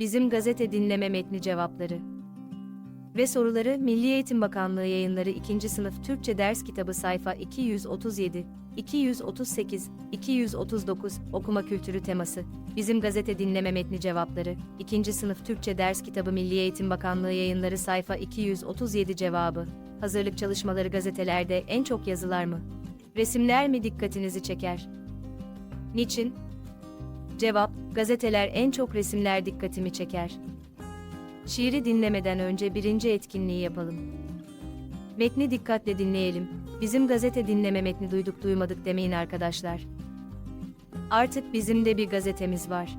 Bizim gazete dinleme metni cevapları. Ve soruları Milli Eğitim Bakanlığı yayınları 2. sınıf Türkçe ders kitabı sayfa 237, 238, 239 okuma kültürü teması. Bizim gazete dinleme metni cevapları. 2. sınıf Türkçe ders kitabı Milli Eğitim Bakanlığı yayınları sayfa 237 cevabı. Hazırlık çalışmaları gazetelerde en çok yazılar mı? Resimler mi dikkatinizi çeker? Niçin? Cevap, gazeteler en çok resimler dikkatimi çeker. Şiiri dinlemeden önce birinci etkinliği yapalım. Metni dikkatle dinleyelim. Bizim gazete dinleme metni duyduk duymadık demeyin arkadaşlar. Artık bizim de bir gazetemiz var.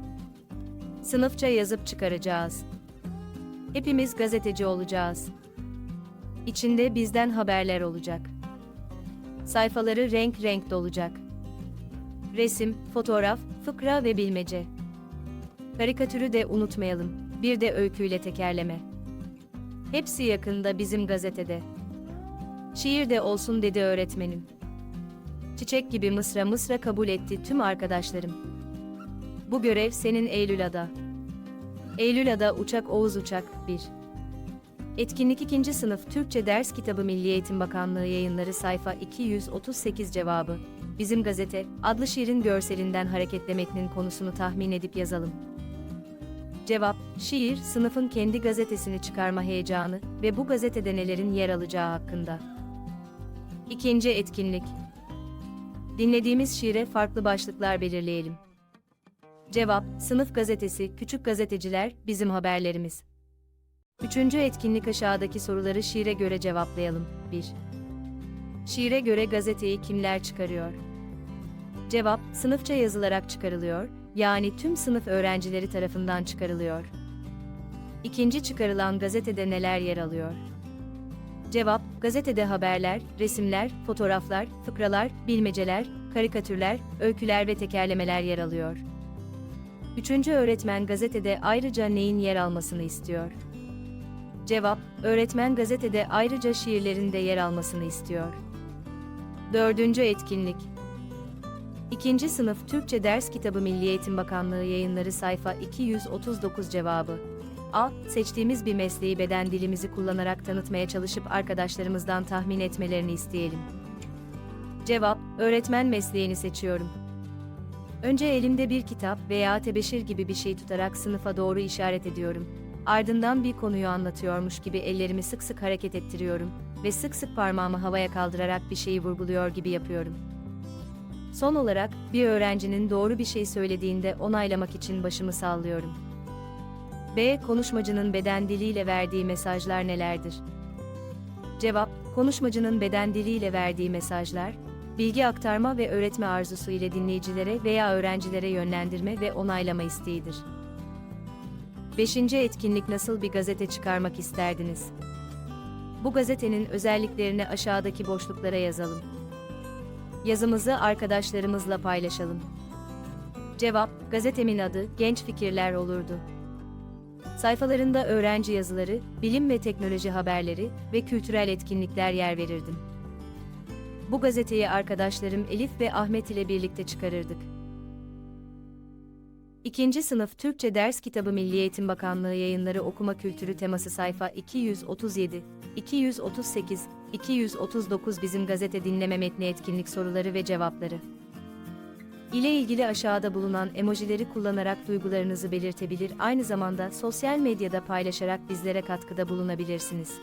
Sınıfça yazıp çıkaracağız. Hepimiz gazeteci olacağız. İçinde bizden haberler olacak. Sayfaları renk renk dolacak. Resim, fotoğraf, fıkra ve bilmece. Karikatürü de unutmayalım. Bir de öyküyle tekerleme. Hepsi yakında bizim gazetede. Şiir de olsun dedi öğretmenim. Çiçek gibi mısra mısra kabul etti tüm arkadaşlarım. Bu görev senin Eylül'ada. Eylül'ada Uçak Oğuz Uçak 1. Etkinlik 2. sınıf Türkçe ders kitabı Milli Eğitim Bakanlığı yayınları sayfa 238 cevabı. Bizim Gazete adlı şiirin görselinden hareketle metnin konusunu tahmin edip yazalım. Cevap, şiir, sınıfın kendi gazetesini çıkarma heyecanı ve bu gazetede nelerin yer alacağı hakkında. İkinci etkinlik. Dinlediğimiz şiire farklı başlıklar belirleyelim. Cevap, sınıf gazetesi, küçük gazeteciler, bizim haberlerimiz. Üçüncü etkinlik aşağıdaki soruları şiire göre cevaplayalım. 1. Şiire göre gazeteyi kimler çıkarıyor? Cevap, sınıfça yazılarak çıkarılıyor, yani tüm sınıf öğrencileri tarafından çıkarılıyor. İkinci çıkarılan gazetede neler yer alıyor? Cevap, gazetede haberler, resimler, fotoğraflar, fıkralar, bilmeceler, karikatürler, öyküler ve tekerlemeler yer alıyor. Üçüncü öğretmen gazetede ayrıca neyin yer almasını istiyor? Cevap, öğretmen gazetede ayrıca şiirlerin de yer almasını istiyor. Dördüncü etkinlik. İkinci sınıf Türkçe ders kitabı Milli Eğitim Bakanlığı yayınları sayfa 239 cevabı. A. Seçtiğimiz bir mesleği beden dilimizi kullanarak tanıtmaya çalışıp arkadaşlarımızdan tahmin etmelerini isteyelim. Cevap, öğretmen mesleğini seçiyorum. Önce elimde bir kitap veya tebeşir gibi bir şey tutarak sınıfa doğru işaret ediyorum. Ardından bir konuyu anlatıyormuş gibi ellerimi sık sık hareket ettiriyorum ve sık sık parmağımı havaya kaldırarak bir şeyi vurguluyor gibi yapıyorum. Son olarak, bir öğrencinin doğru bir şey söylediğinde onaylamak için başımı sallıyorum. B. Konuşmacının beden diliyle verdiği mesajlar nelerdir? Cevap, konuşmacının beden diliyle verdiği mesajlar, bilgi aktarma ve öğretme arzusu ile dinleyicilere veya öğrencilere yönlendirme ve onaylama isteğidir. Beşinci etkinlik nasıl bir gazete çıkarmak isterdiniz? Bu gazetenin özelliklerini aşağıdaki boşluklara yazalım. Yazımızı arkadaşlarımızla paylaşalım. Cevap, gazetemin adı Genç Fikirler olurdu. Sayfalarında öğrenci yazıları, bilim ve teknoloji haberleri ve kültürel etkinlikler yer verirdim. Bu gazeteyi arkadaşlarım Elif ve Ahmet ile birlikte çıkarırdık. İkinci sınıf Türkçe ders kitabı Milli Eğitim Bakanlığı yayınları okuma kültürü teması sayfa 237, 238, 239 bizim gazete dinleme metni etkinlik soruları ve cevapları. ile ilgili aşağıda bulunan emojileri kullanarak duygularınızı belirtebilir aynı zamanda sosyal medyada paylaşarak bizlere katkıda bulunabilirsiniz.